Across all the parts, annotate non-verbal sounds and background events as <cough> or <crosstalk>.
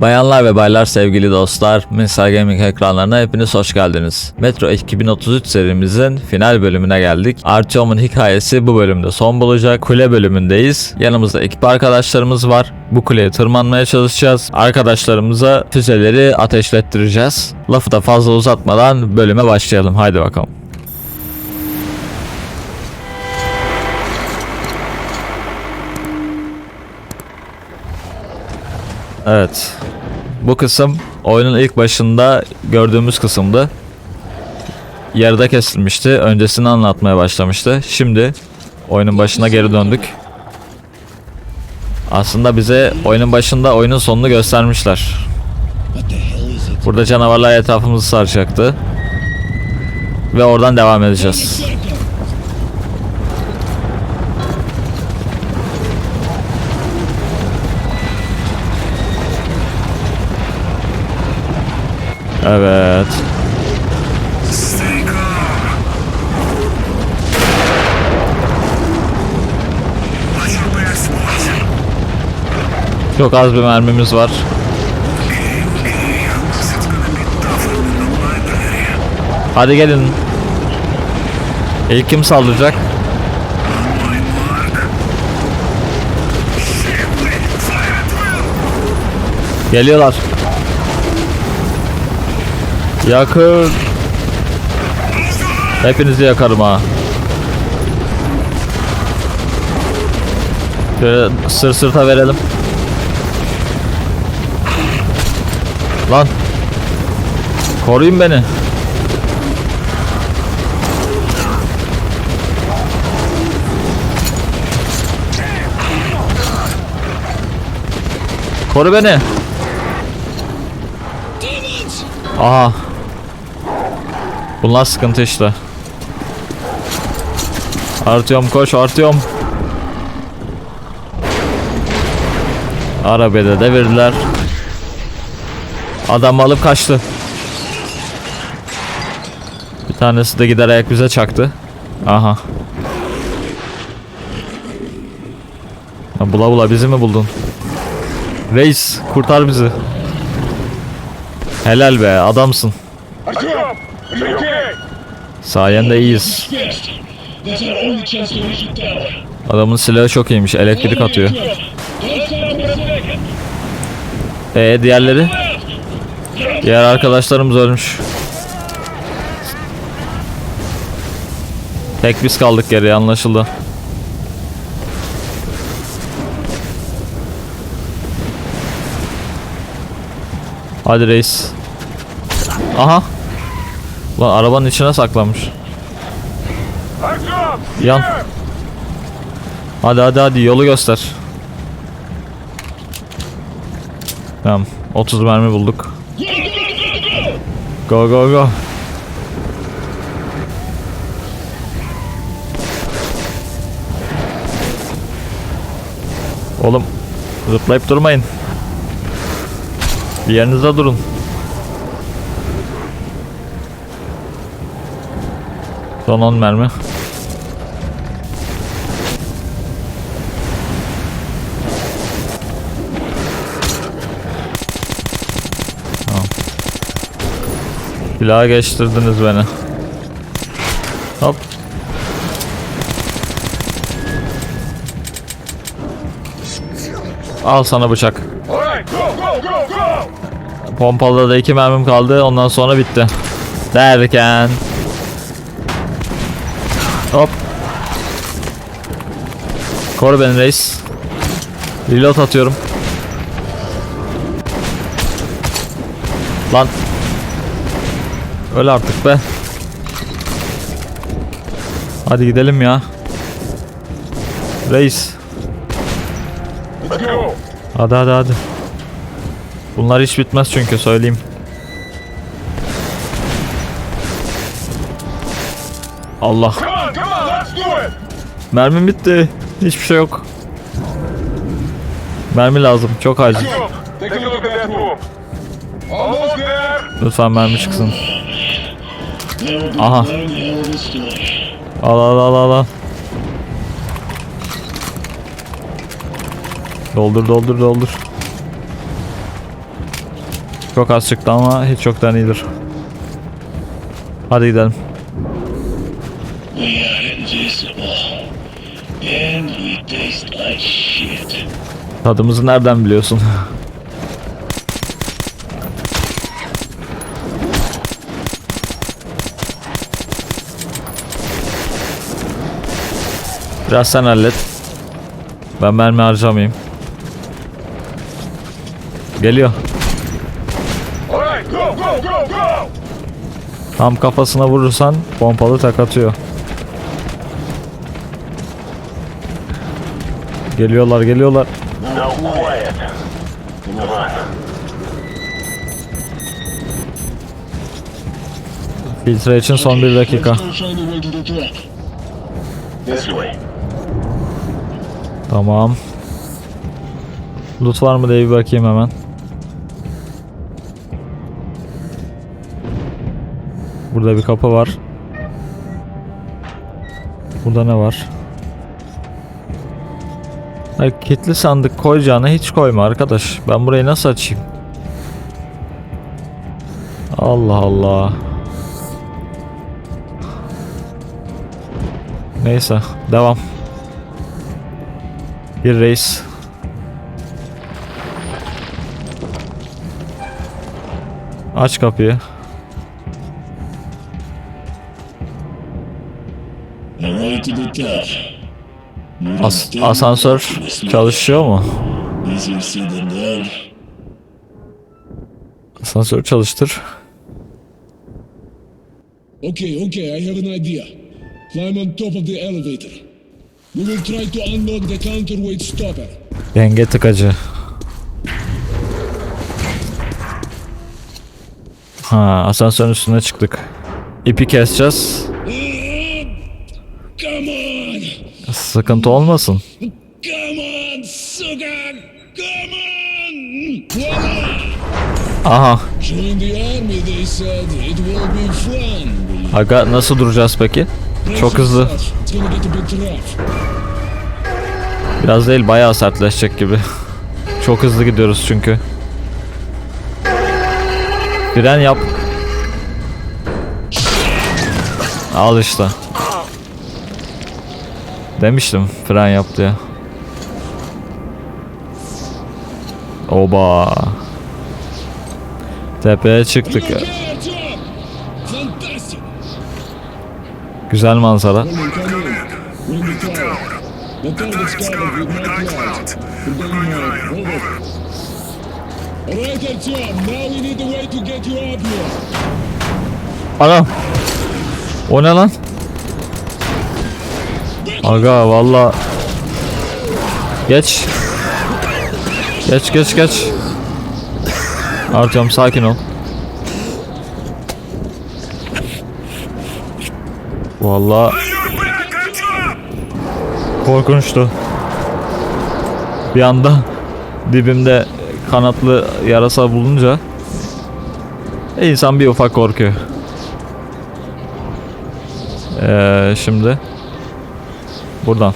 Bayanlar ve baylar sevgili dostlar, Misal Gaming ekranlarına hepiniz hoş geldiniz. Metro 2033 serimizin final bölümüne geldik. Artyom'un hikayesi bu bölümde son bulacak. Kule bölümündeyiz. Yanımızda ekip arkadaşlarımız var. Bu kuleye tırmanmaya çalışacağız. Arkadaşlarımıza füzeleri ateşlettireceğiz. Lafı da fazla uzatmadan bölüme başlayalım. Haydi bakalım. Evet. Bu kısım oyunun ilk başında gördüğümüz kısımdı. Yarıda kesilmişti. Öncesini anlatmaya başlamıştı. Şimdi oyunun başına geri döndük. Aslında bize oyunun başında oyunun sonunu göstermişler. Burada canavarlar etrafımızı saracaktı. Ve oradan devam edeceğiz. Evet. Çok az bir mermimiz var. Hadi gelin. İlk kim saldıracak? On my mark. Shit, wait, fire at will. Geliyorlar. Yakın. Hepinizi yakarım ha. Şöyle sır sırta verelim. Lan. Koruyun beni. Koru beni. Aha. Bunlar sıkıntı işte. Artıyorum koş artıyorum. Arabada devirdiler. Adam alıp kaçtı. Bir tanesi de gider ayak bize çaktı. Aha. Bula bula bizi mi buldun? Reis kurtar bizi. Helal be adamsın. Artyom, are you okay? Sayende iyiyiz. fixed. That's our only chance to reach the tower. Adamın silahı çok iyiymiş. Elektrik atıyor. Ee diğerleri? Diğer arkadaşlarımız ölmüş. Tek biz kaldık geriye anlaşıldı. Hadi reis. Aha. Lan arabanın içine saklanmış. Yan. Hadi hadi hadi yolu göster. Tamam. 30 mermi bulduk. Go go go. Oğlum zıplayıp durmayın. Bir yerinizde durun. Son 10 mermi. Silahı geçtirdiniz beni. Hop. Al sana bıçak. Pompalıda da iki mermim kaldı. Ondan sonra bitti. Derken. Hop. Koru beni reis. Reload atıyorum. Lan. Öl artık be. Hadi gidelim ya. Reis. Hadi hadi hadi. Bunlar hiç bitmez çünkü söyleyeyim. Allah. Mermim bitti. Hiçbir şey yok. Mermi lazım. Çok acil. Lütfen mermi çıksın. Aha. Al al al al al. Doldur doldur doldur. Çok az çıktı ama hiç yoktan iyidir. Hadi gidelim. We are invisible. And we taste like shit. Tadımızı nereden biliyorsun? Biraz sen hallet. Ben mermi harcamayayım. Geliyor. Tam kafasına vurursan pompalı tak atıyor. Geliyorlar geliyorlar. Now quiet. On. Filtre için son bir dakika. Tamam. Loot var mı diye bir bakayım hemen. Burada bir kapı var. Burada ne var? Hayır, kilitli sandık koyacağına hiç koyma arkadaş. Ben burayı nasıl açayım? Allah Allah. Neyse, devam. Bir reis. Aç kapıyı. A As- asansör çalışıyor mu? Asansör çalıştır. Okay, okay, I have an idea. Climb on top of the elevator. We will try to unlock the counterweight stopper. Denge tıkacı. Ha, asansörün üstüne çıktık. İpi keseceğiz. Come on! Sıkıntı olmasın. Come on, sugar! Come on! Voila! Aha. Join the army, they said. It will be fun. Aga nasıl duracağız peki? Çok hızlı. Biraz değil bayağı sertleşecek gibi. Çok hızlı gidiyoruz çünkü. Fren yap. Al işte. Demiştim fren yap diye. Oba. Tepeye çıktık. Güzel manzara. Come on, come in. We're in the tower. The target's covered with night clouds. We're going high. Over. Alright, Artyom, now we need a way to get you up here. Anam. O ne lan? Aga valla. Geç. Geç geç geç. Artyom sakin ol. Valla korkunçtu. Bir anda dibimde kanatlı yarasa bulunca insan bir ufak korkuyor. Ee, şimdi buradan.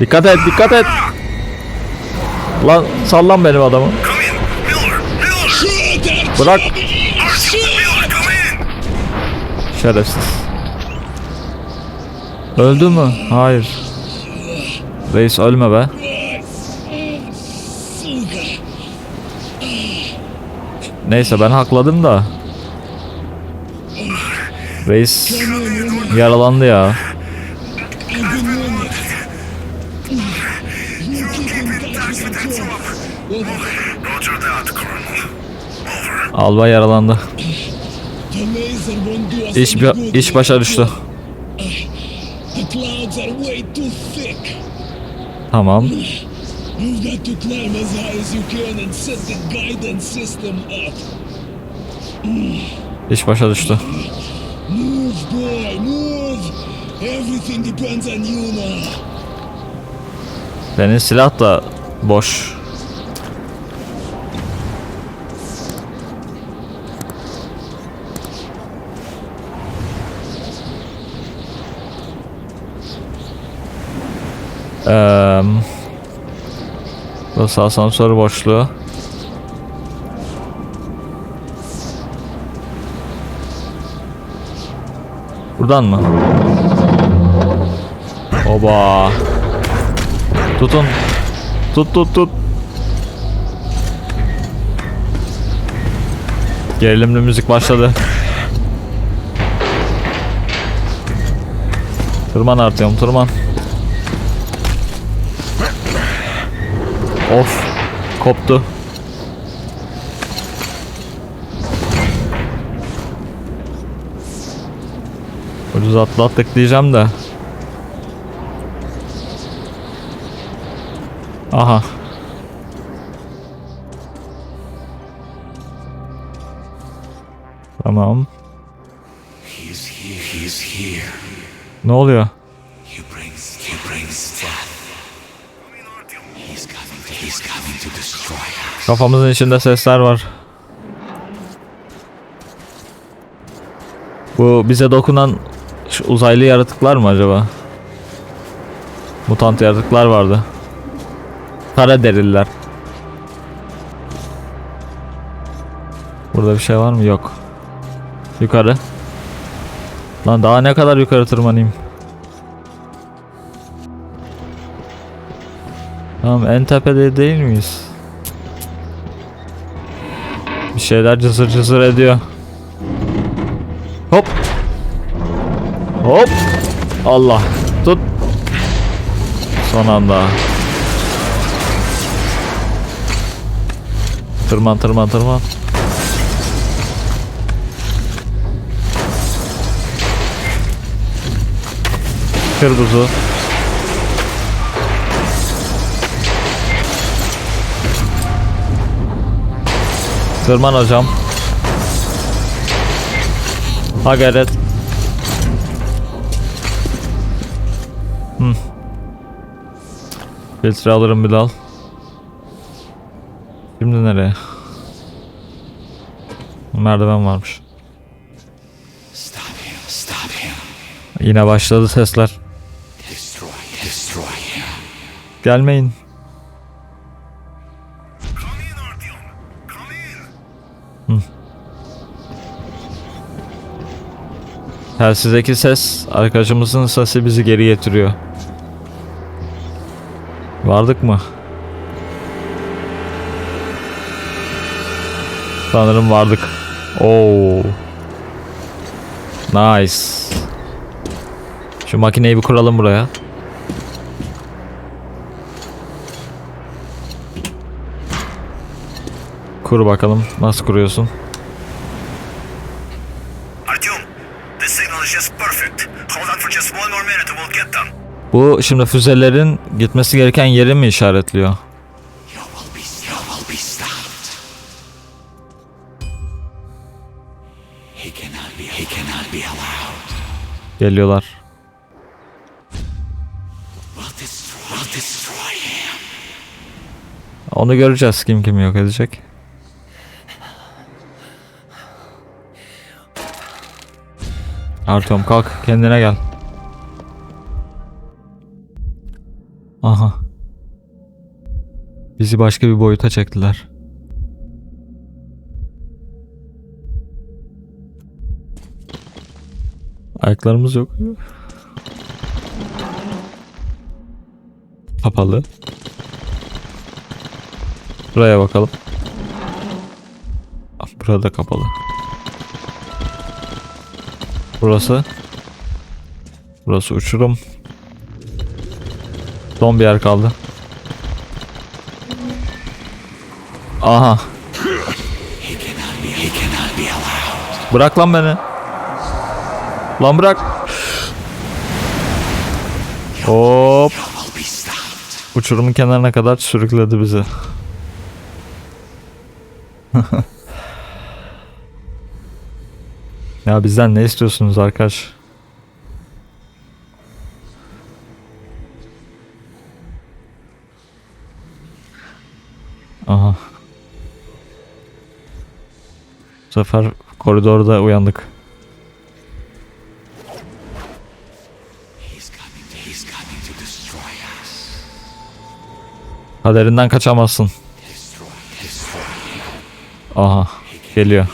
Dikkat et, dikkat et. Lan sallan benim adamı. Bırak. Şerefsiz. Öldü mü? Hayır. Reis ölme be. Neyse ben hakladım da. Reis yaralandı ya. Albay yaralandı. İş, iş başa düştü. Tamam. You've got to climb as high as you can and set the guidance system up. İş başa düştü. Move, boy, move! Everything depends on you now. Senin silah da boş. Eee Burası asansör boşluğu. Buradan mı? Oba. Tutun. Tut tut tut. Gerilimli müzik başladı. Tırman artıyorum tırman. Of. Koptu. Ucuz atlattık diyeceğim de. Aha. Tamam. Ne oluyor? Kafamızın içinde sesler var. Bu bize dokunan uzaylı yaratıklar mı acaba? Mutant yaratıklar vardı. Kara derililer. Burada bir şey var mı? Yok. Yukarı. Lan daha ne kadar yukarı tırmanayım? Tamam en tepede değil miyiz? Bir şeyler cızır cızır ediyor. Hop. Hop. Allah. Tut. Son anda. Tırman tırman tırman. Kır buzu. Tırman hocam. Ha gayret. Hmm. Filtre alırım Bilal. Şimdi nereye? Merdiven varmış. Yine başladı sesler. Gelmeyin. Telsizdeki ses arkadaşımızın sesi bizi geri getiriyor. Vardık mı? Sanırım vardık. Oo. Nice. Şu makineyi bir kuralım buraya. Kur bakalım. Nasıl kuruyorsun? Bu şimdi füzelerin gitmesi gereken yeri mi işaretliyor? Geliyorlar. Onu göreceğiz kim kim yok edecek. Artyom kalk kendine gel. Aha. Bizi başka bir boyuta çektiler. Ayaklarımız yok. Kapalı. Buraya bakalım. Ah, Burada kapalı. Burası. Burası uçurum. Son bir yer kaldı. Aha. Bırak lan beni. Lan bırak. Hop. Uçurumun kenarına kadar sürükledi bizi. <laughs> ya bizden ne istiyorsunuz arkadaş? Aha. Bu sefer koridorda uyandık. Kaderinden kaçamazsın. Aha geliyor.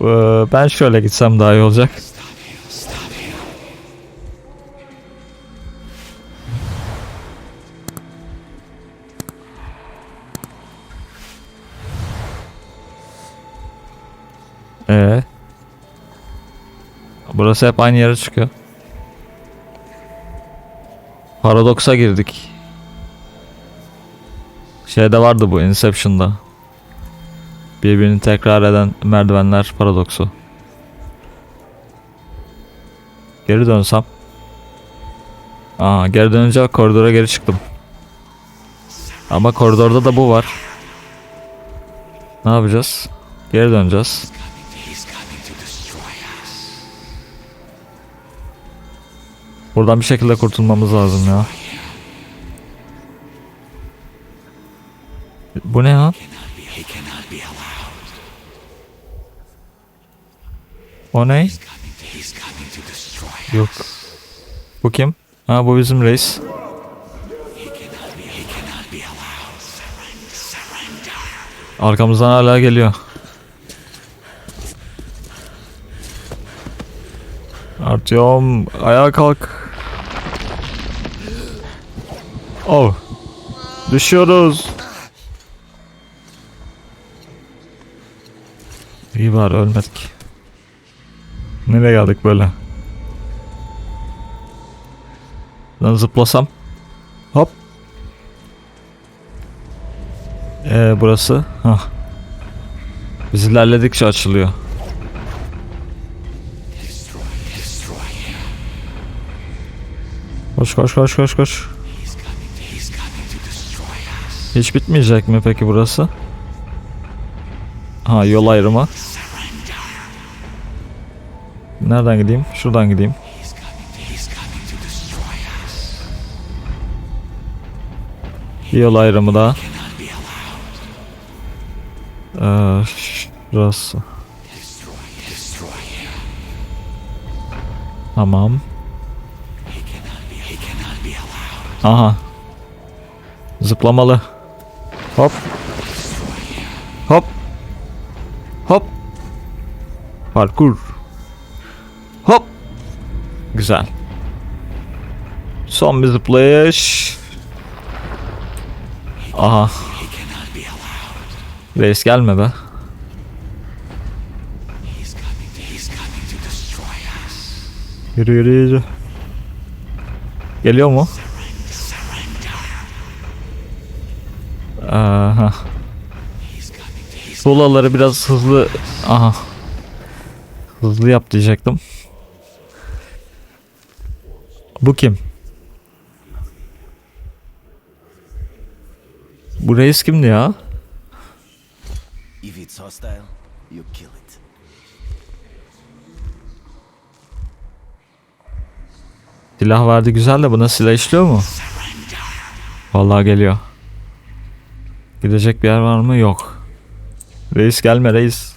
Ee, ben şöyle gitsem daha iyi olacak. Burası hep aynı yere çıkıyor. Paradoksa girdik. Şeyde vardı bu Inception'da. Birbirini tekrar eden merdivenler paradoksu. Geri dönsem. Aa geri dönünce koridora geri çıktım. Ama koridorda da bu var. Ne yapacağız? Geri döneceğiz. Buradan bir şekilde kurtulmamız lazım ya. Bu ne allowed. O ne? Yok. Bu kim? Ha bu bizim reis. Arkamızdan hala geliyor. Artyom ayağa kalk. Oh. Düşüyoruz. İyi var ölmedik. Nereye geldik böyle? Lan zıplasam. Hop. Ee, burası. Hah. Biz ilerledikçe açılıyor. Koş koş koş koş koş. Hiç bitmeyecek mi peki burası? Ha yol ayrımı. Nereden gideyim? Şuradan gideyim. Bir yol ayrımı daha. Ee, şurası. Tamam. Aha. Zıplamalı. Hop. Hop. Hop. Parkur. Hop. Güzel. Son bir zıplayış. Aha. Reis gelme be. Yürü yürü yürü. Geliyor mu? Aha. Solaları biraz hızlı... Aha. Hızlı yap diyecektim. Bu kim? Bu reis kimdi ya? If it's hostile, you kill it. Silah vardı güzel de buna silah işliyor mu? Vallahi geliyor. Gidecek bir yer var mı? Yok. Reis gelme reis.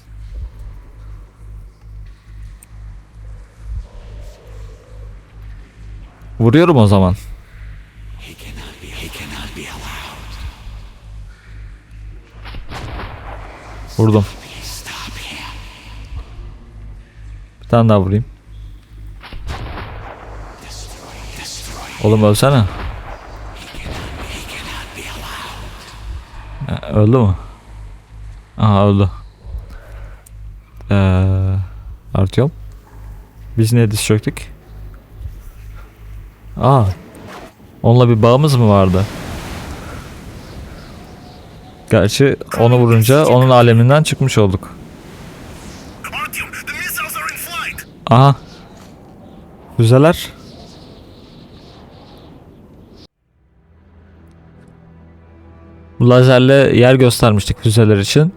Vuruyorum o zaman. Vurdum. Bir tane daha vurayım. Oğlum ölsene. Öldü mü? Aha öldü. Ee, Artyom. Biz niye diz çöktük? Aa. Onunla bir bağımız mı vardı? Gerçi onu vurunca onun aleminden çıkmış olduk. Aha. Füzeler. Lazerle yer göstermiştik füzeler için.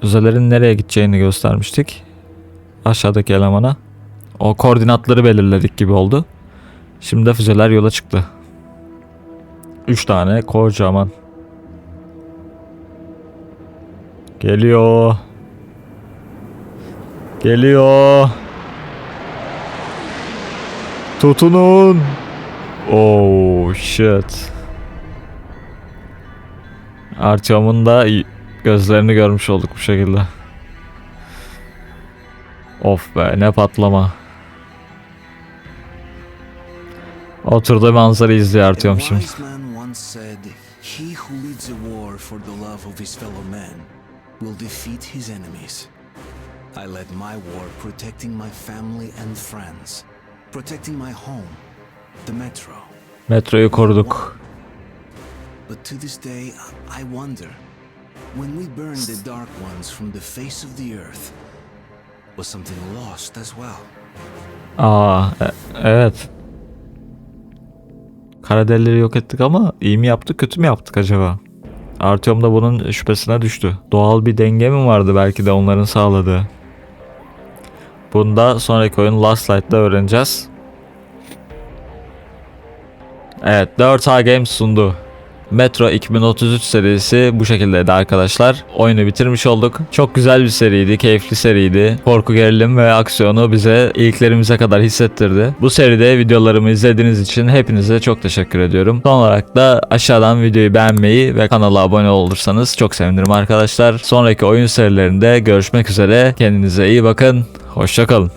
Füzelerin nereye gideceğini göstermiştik. Aşağıdaki elemana. O koordinatları belirledik gibi oldu. Şimdi de füzeler yola çıktı. 3 tane kocaman. Geliyor. Geliyor. Tutunun. Oh shit. Artyom'un da gözlerini görmüş olduk bu şekilde. Of be ne patlama. Oturduğu manzarayı izliyor Artyom şimdi. wise man once said, He who leads a war for the love of his fellow men will defeat his enemies. I led my war protecting my family and friends, protecting my home, the metro. Metroyu koruduk. But to this day, I- wonder when we burned the dark ones from the face of the earth, was something lost as well? Aa e- evet. Kara delileri yok ettik ama iyi mi yaptık kötü mü yaptık acaba? Artyom da bunun şüphesine düştü. Doğal bir denge mi vardı belki de onların sağladığı? Bunu da sonraki oyun Last Light'ta öğreneceğiz. Evet 4A Games sundu. Metro 2033 serisi bu şekildeydi arkadaşlar. Oyunu bitirmiş olduk. Çok güzel bir seriydi, keyifli seriydi. Korku, gerilim ve aksiyonu bize iliklerimize kadar hissettirdi. Bu seride videolarımı izlediğiniz için hepinize çok teşekkür ediyorum. Son olarak da aşağıdan videoyu beğenmeyi ve kanala abone olursanız çok sevinirim arkadaşlar. Sonraki oyun serilerinde görüşmek üzere. Kendinize iyi bakın. Hoşçakalın.